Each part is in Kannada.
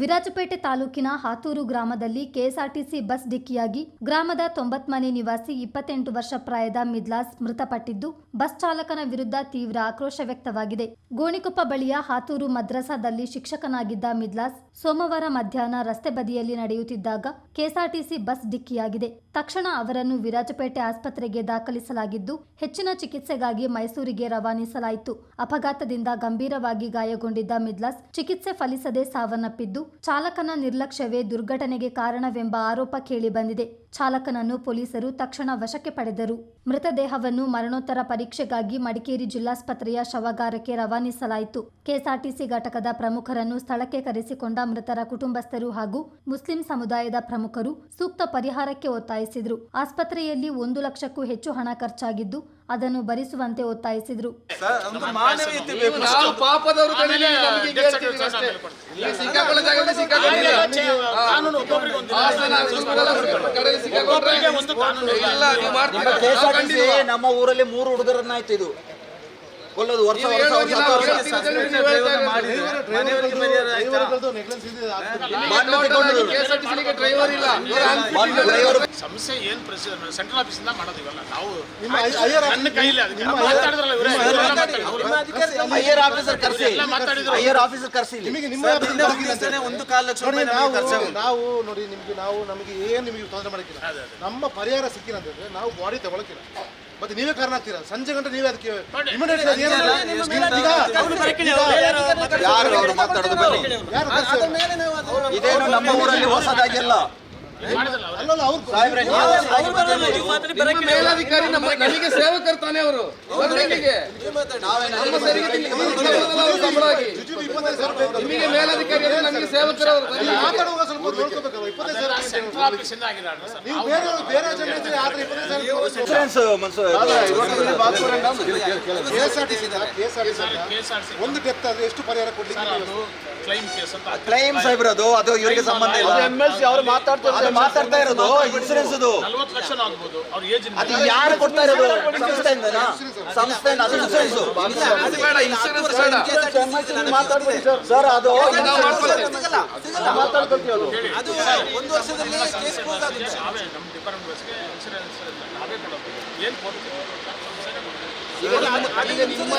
ವಿರಾಜಪೇಟೆ ತಾಲೂಕಿನ ಹಾತೂರು ಗ್ರಾಮದಲ್ಲಿ ಕೆಎಸ್ಆರ್ಟಿಸಿ ಬಸ್ ಡಿಕ್ಕಿಯಾಗಿ ಗ್ರಾಮದ ತೊಂಬತ್ಮನೆ ನಿವಾಸಿ ಇಪ್ಪತ್ತೆಂಟು ವರ್ಷ ಪ್ರಾಯದ ಮಿದ್ಲಾಸ್ ಮೃತಪಟ್ಟಿದ್ದು, ಬಸ್ ಚಾಲಕನ ವಿರುದ್ಧ ತೀವ್ರ ಆಕ್ರೋಶ ವ್ಯಕ್ತವಾಗಿದೆ. ಗೋಣಿಕೊಪ್ಪ ಬಳಿಯ ಹಾತೂರು ಮದ್ರಸಾದಲ್ಲಿ ಶಿಕ್ಷಕನಾಗಿದ್ದ ಮಿದ್ಲಾಸ್ ಸೋಮವಾರ ಮಧ್ಯಾಹ್ನ ರಸ್ತೆ ಬದಿಯಲ್ಲಿ ನಡೆಯುತ್ತಿದ್ದಾಗ ಕೆಎಸ್ಆರ್ಟಿಸಿ ಬಸ್ ಡಿಕ್ಕಿಯಾಗಿದೆ. ತಕ್ಷಣ ಅವರನ್ನು ವಿರಾಜಪೇಟೆ ಆಸ್ಪತ್ರೆಗೆ ದಾಖಲಿಸಲಾಗಿದ್ದು, ಹೆಚ್ಚಿನ ಚಿಕಿತ್ಸೆಗಾಗಿ ಮೈಸೂರಿಗೆ ರವಾನಿಸಲಾಯಿತು. ಅಪಘಾತದಿಂದ ಗಂಭೀರವಾಗಿ ಗಾಯಗೊಂಡಿದ್ದ ಮಿದ್ಲಾಸ್ ಚಿಕಿತ್ಸೆ ಫಲಿಸದೆ ಸಾವನ್ನಪ್ಪಿದ್ದು ಚಾಲಕನ ನಿರ್ಲಕ್ಷ್ಯವೇ ದುರ್ಘಟನೆಗೆ ಕಾರಣವೆಂಬ ಆರೋಪ ಕೇಳಿಬಂದಿದೆ ಚಾಲಕನನ್ನು ಪೊಲೀಸರು ತಕ್ಷಣ ವಶಕ್ಕೆ ಪಡೆದರು ಮೃತದೇಹವನ್ನು ಮರಣೋತ್ತರ ಪರೀಕ್ಷೆಗಾಗಿ ಮಡಿಕೇರಿ ಜಿಲ್ಲಾಸ್ಪತ್ರೆಯ ಶವಗಾರಕ್ಕೆ ರವಾನಿಸಲಾಯಿತು ಕೆಎಸ್ಆರ್ಟಿಸಿ ಘಟಕದ ಪ್ರಮುಖರನ್ನು ಸ್ಥಳಕ್ಕೆ ಕರೆಸಿಕೊಂಡ ಮೃತರ ಕುಟುಂಬಸ್ಥರು ಹಾಗೂ ಮುಸ್ಲಿಂ ಸಮುದಾಯದ ಪ್ರಮುಖರು ಸೂಕ್ತ ಪರಿಹಾರಕ್ಕೆ ಒತ್ತಾಯಿಸಿದರು ಆಸ್ಪತ್ರೆಯಲ್ಲಿ ಒಂದು ಲಕ್ಷಕ್ಕೂ ಹೆಚ್ಚು ಹಣ ಖರ್ಚಾಗಿದ್ದು ಅದನ್ನು ಭರಿಸುವಂತೆ ಒತ್ತಾಯಿಸಿದರು ಇಲ್ಲಿ? ನಮ್ಮ ಊರಲ್ಲಿ ಮೂರು ಹುಡುಗರನ್ನ ಆಯ್ತು ಇದು ಕೊಲ್ಲೋದು ವರ್ಷ ವರ್ಷ ವರ್ಷ ಸಮಸ್ಯೆ ಏನ್ ಸೆಂಟ್ರಲ್ ಆಫೀಸ್ ಇಂದ ಮಾಡೋದು ಇವೆಲ್ಲ ನಾವು ನನ್ನ ಕೈಲಿ. ಹೈಯರ್ ಆಫೀಸರ್ ಕರ್ಸಿ ಎಲ್ಲ ಹೈಯರ್ ಆಫೀಸರ್ ಕರ್ಸಿ ಒಂದು ಕಾಲು ಲಕ್ಷ ರೂಪಾಯಿ ನಾವು ನೋಡಿ ನಿಮ್ಗೆ ನಾವು ನಮಗೆ ಏನು ನಿಮಗೆ ತೊಂದರೆ ಮಾಡಕ್ಕಿಲ್ಲ ನಮ್ಮ ಪರಿಹಾರ ಸಿಕ್ಕಿಲ್ಲ ಅಂತಂದ್ರೆ ನಾವು ಬಾಡಿ ತಗೊಳಕಿಲ್ಲ ಮತ್ತೆ ನೀವೇ ಕಾರಣ ಆಗ್ತೀರ ಸಂಜೆ ಗಂಟೆ ನೀವೇ ಅದಕ್ಕೆ ಯಾರು ಅವರು ಮಾತಾಡೋದು ಬನ್ನಿ ಇದೇನು ನಮ್ಮ ಊರಲ್ಲಿ ಸಾಹೇಬ್ರೆ, ನೀವು ನಿಮ್ಮ ಮೇಲಾಧಿಕಾರಿ ನಮ್ಮ ನಮಗೆ ಸೇವಕರು ತಾನೇ ಅವರು ಗೌರ್ಮೆಂಟಿಗೆ ನಮ್ಮ ಸರಿಗೆ ತಿಂಗಳಿಗೆ ಬರುತ್ತಲ್ಲ ಅವ್ರು ಸಂಬಳ ಆಗಿ. ರೂಪಾಯಿ ನಿಮಗೆ ಮೇಲಾಧಿಕಾರಿ ಅಂದ್ರೆ ನಮಗೆ ಸೇವಕರು ಅವರು ಬನ್ನಿ. ಮಾತಾಡುವಾಗ ಸರ್. ಒಂದು ಡೆತ್ ಆದ್ರೆ ಎಷ್ಟು ಪರಿಹಾರ ಕೊಡ್ಲಿಕ್ಕೆ ಸರ್, ಅದು ಕ್ಲೈಮ್ ಕೇಸ್ ಅಂತ ಕ್ಲೈಮ್ ಸಾಹೇಬ್ರದು ಅದು ಇವರಿಗೆ ಸಂಬಂಧ ಇಲ್ಲ ಅವರು ಮಾತಾಡ್ತಾ ಇರೋದು ಇನ್ಸೂರೆನ್ಸ್ ಅದು ನಲ್ವತ್ತು ಲಕ್ಷ ಆಗ್ಬೋದು ಅವ್ರ ಏಜ್ ಅದು ಯಾರು ಕೊಡ್ತಾ ಇರೋದು ಸಂಸ್ಥೆಯಿಂದನಾ ಸಂಸ್ಥೆಯಿಂದ ಅದು ಇನ್ಸೂರೆನ್ಸ್ ಅದು ಬೇಡ ಅದು ನಾವು ನಾವೇ ನಮ್ಮ ಡಿಪಾರ್ಟ್ಮೆಂಟ್ ಬಸ್ಗೆ ಇನ್ಸೂರೆನ್ಸ್ ನಾವೇ ಕೊಡೋದು ಏನ್ ಕೊಡ್ತೀವಿ? ಈಗ ನಿಮ್ಮ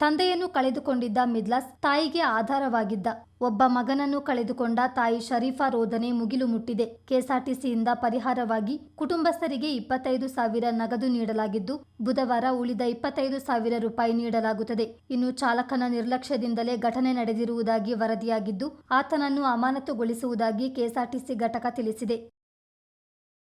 ತಂದೆಯನ್ನು ಕಳೆದುಕೊಂಡಿದ್ದ ಮಿದ್ಲಾಸ್ ತಾಯಿಗೆ ಆಧಾರವಾಗಿದ್ದ. ಒಬ್ಬ ಮಗನನ್ನು ಕಳೆದುಕೊಂಡ ತಾಯಿ ಶರೀಫಾ ರೋಧನೆ ಮುಗಿಲು ಮುಟ್ಟಿದೆ. ಕೆಎಸ್ಆರ್ಟಿಸಿಯಿಂದ ಪರಿಹಾರವಾಗಿ ಕುಟುಂಬಸ್ಥರಿಗೆ ಇಪ್ಪತ್ತೈದು ಸಾವಿರ ನಗದು ನೀಡಲಾಗಿದ್ದು, ಬುಧವಾರ ಉಳಿದ ಇಪ್ಪತ್ತೈದು ಸಾವಿರ ರೂಪಾಯಿ ನೀಡಲಾಗುತ್ತದೆ. ಇನ್ನು ಚಾಲಕನ ನಿರ್ಲಕ್ಷ್ಯದಿಂದಲೇ ಘಟನೆ ನಡೆದಿರುವುದಾಗಿ ವರದಿಯಾಗಿದ್ದು, ಆತನನ್ನು ಅಮಾನತುಗೊಳಿಸುವುದಾಗಿ ಕೆಎಸ್ಆರ್ಟಿಸಿ ಘಟಕ ತಿಳಿಸಿದೆ.